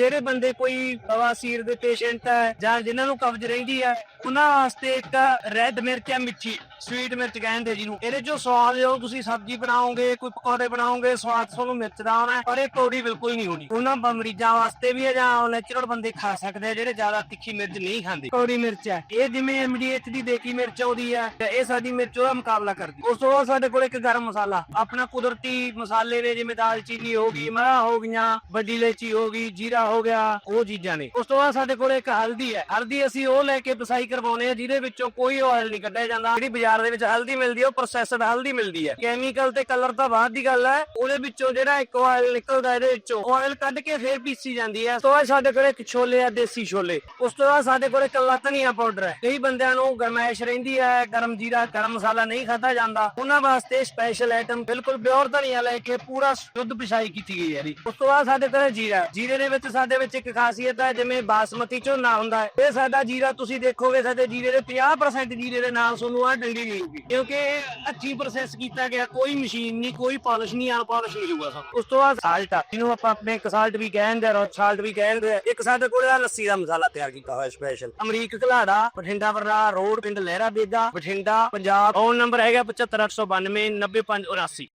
ਜਿਹੜੇ ਬੰਦੇ ਕੋਈ ਬਵਾਸੀਰ ਦੇ ਪੇਸ਼ੈਂਟ ਹੈ ਜਾਂ ਜਿਨ੍ਹਾਂ ਨੂੰ ਕਬਜ਼ ਰਹਿੰਦੀ ਹੈ ਉਹਨਾਂ ਵਾਸਤੇ ਇੱਕ ਰੈੱਡ ਮਿਰਚ ਹੈ ਮਿੱਠੀ ਸਵੀਟ ਮਿਰਚ ਕਹਿੰਦੇ ਜਿਹਨੂੰ। ਇਹਦੇ ਚੋਂ ਸਵਾਦ ਜੋ ਤੁਸੀਂ ਸਬਜ਼ੀ ਬਣਾਓਗੇ, ਕੋਈ ਪਕੌੜੇ ਬਣਾਓਗੇ, ਸਵਾਦ ਤੁਹਾਨੂੰ ਮਿਰਚ ਦਾ ਆਉਣਾ ਪਰ ਇਹ ਕੌੜੀ ਬਿਲਕੁਲ ਨਹੀਂ ਹੋਣੀ। ਉਹਨਾਂ ਮਰੀਜ਼ਾਂ ਵਾਸਤੇ ਵੀ ਹੈ ਜਾਂ ਨੈਚੁਰਲ ਬੰਦੇ ਖਾ ਸਕਦੇ ਆ, ਜਿਹੜੇ ਜ਼ਿਆਦਾ ਤਿੱਖੀ ਮਿਰਚ ਨਹੀਂ ਖਾਂਦੇ। ਕੌੜੀ ਮਿਰਚ ਹੈ ਇਹ ਜਿਵੇਂ ਐਮਡੀਐਚ ਦੀ ਦੇਗੀ ਮਿਰਚ ਆਉਂਦੀ ਹੈ ਤੇ ਇਹ ਸਾਡੀ ਮਿਰਚ ਉਹਦਾ ਮੁਕਾਬਲਾ ਕਰਦੀ। ਉਸ ਤੋਂ ਬਾਅਦ ਸਾਡੇ ਕੋਲ ਇੱਕ ਗਰਮ ਮਸਾਲਾ, ਆਪਣਾ ਕੁਦਰਤੀ ਮਸਾਲੇ ਨੇ ਜਿਵੇਂ ਦਾਲਚੀਨੀ ਹੋ ਗਈ ਮਰਾ ਹੋ ਗਈਆਂ ਵੱਡੀ ਇਲਾਇਚੀ ਹੋ ਗਈ, ਜੀਰਾ ਹੋ ਗਿਆ, ਉਹ ਚੀਜ਼ਾਂ ਨੇ। ਉਸ ਤੋਂ ਬਾਅਦ ਸਾਡੇ ਕੋਲ ਇੱਕ ਹਲਦੀ ਹੈ। ਹਲਦੀ ਅਸੀਂ ਉਹ ਲੈ ਕੇ ਪਸਾਈ ਕਰਵਾਉਨੇ ਆ ਜਿਹਦੇ ਵਿੱਚੋਂ ਕੋਈ ਆਇਲ ਨਹੀਂ ਕੱਢਿਆ ਜਾਂਦਾ। ਜਿਹੜੀ ਬਾਜ਼ਾਰ ਦੇ ਵਿੱਚ ਹਲਦੀ ਮਿਲਦੀ ਹੈ, ਉਹ ਪ੍ਰੋਸੈਸਡ ਹਲਦੀ ਮਿਲਦੀ ਹੈ। ਕੈਮੀਕਲ ਤੇ ਕਲਰ ਤਾਂ ਬਾਅਦ ਦੀ ਗੱਲ ਹੈ, ਉਹਦੇ ਵਿੱਚੋਂ ਜਿਹੜਾ ਇੱਕ ਆਇਲ ਨਿਕਲਦਾ ਇਹਦੇ ਵਿੱਚੋਂ। ਆਇਲ ਕੱਢ ਕੇ ਫੇਰ ਪੀਸੀ ਜਾਂਦੀ ਹੈ। ਤੋਂ ਸਾਡੇ ਕੋਲ ਇੱਕ ਛੋਲੇ ਆ ਦੇਸੀ ਛੋਲੇ। ਉਸ ਤੋਂ ਬਾਅਦ ਸਾਡੇ ਕੋਲ ਕੱਲਾ ਧਨੀਆ ਪਾਊਡਰ ਹੈ। ਕਈ ਬੰਦਿਆਂ ਨੂੰ ਗਰਮੈਸ਼ ਰਹਿੰਦੀ ਹੈ, ਗਰਮ ਜੀਰਾ, ਗਰਮ ਮਸਾਲਾ ਨਹੀਂ ਖਾਧਾ ਜਾਂਦਾ। ਉਹਨਾਂ ਵਾਸਤੇ ਸਪੈਸ਼ਲ ਆਈਟਮ ਬਿਲਕੁਲ ਪਿਓਰ ਧਨੀਆ ਲੈ ਕੇ ਪੂਰਾ ਸ਼ੁੱਧ ਪਿਸਾਈ ਕੀਤੀ ਗਈ ਹੈ ਜੀ। ਉਸ ਤੋਂ ਬਾਅਦ ਸਾਡੇ ਕੋਲ ਜੀਰਾ ਜੀਰੇ ਦੇ ਵਿੱਚ ਸਾਡੇ ਵਿੱਚ ਇੱਕ ਖਾਸੀਅਤ ਹੈ, ਜਿਵੇਂ ਬਾਸਮਤੀ ਝੋਨਾ ਹੁੰਦਾ ਹੈ। ਇਹ ਸਾਡਾ ਜੀਰਾ ਤੁਸੀਂ ਦੇਖੋਗੇ, ਸਾਡੇ ਜੀਰੇ ਦੇ 50% ਜੀਰੇ ਦੇ ਨਾਲ ਤੁਹਾਨੂੰ ਆ ਡੰਡੀ ਮਿਲੂਗੀ। ਕਿਉਂਕਿ ਇਹ ਅੱਛੀ ਪ੍ਰੋਸੈਸ ਕੀਤਾ ਗਿਆ, ਕੋਈ ਮਸ਼ੀਨ ਨਹੀਂ, ਕੋਈ ਪਾਲਿਸ਼ ਨਹੀਂ ਅਨਪਾਲਿਸ਼ ਮਿਲੂਗਾ ਸਭ ਉਸ ਤੋਂ ਬਾਅਦ ਸਾਲਟ ਆ। ਜਿਹਨੂੰ ਆਪਾਂ ਆਪਣੇ ਸਾਲਟ ਵੀ ਕਹਿੰਦੇ ਆ ਸਾਲਟ ਵੀ ਕਹਿੰਦੇ ਆ। ਇੱਕ ਸਾਡੇ ਕੋਲ ਆ ਲੱਸੀ ਦਾ ਮਸਾਲਾ ਤਿਆਰ ਕੀਤਾ ਹੋਇਆ ਸਪੈਸ਼ਲ ਅਮਰੀਕ ਘਲਾੜਾ, ਬਠਿੰਡਾ ਵਰਰਾ, ਰੋਡ ਪਿੰਡ ਲਹਿਰਾ ਬੇਗਾ ਬਠਿੰਡਾ, ਪੰਜਾਬ। ਫੋਨ ਨੰਬਰ ਹੈਗਾ 7592 90579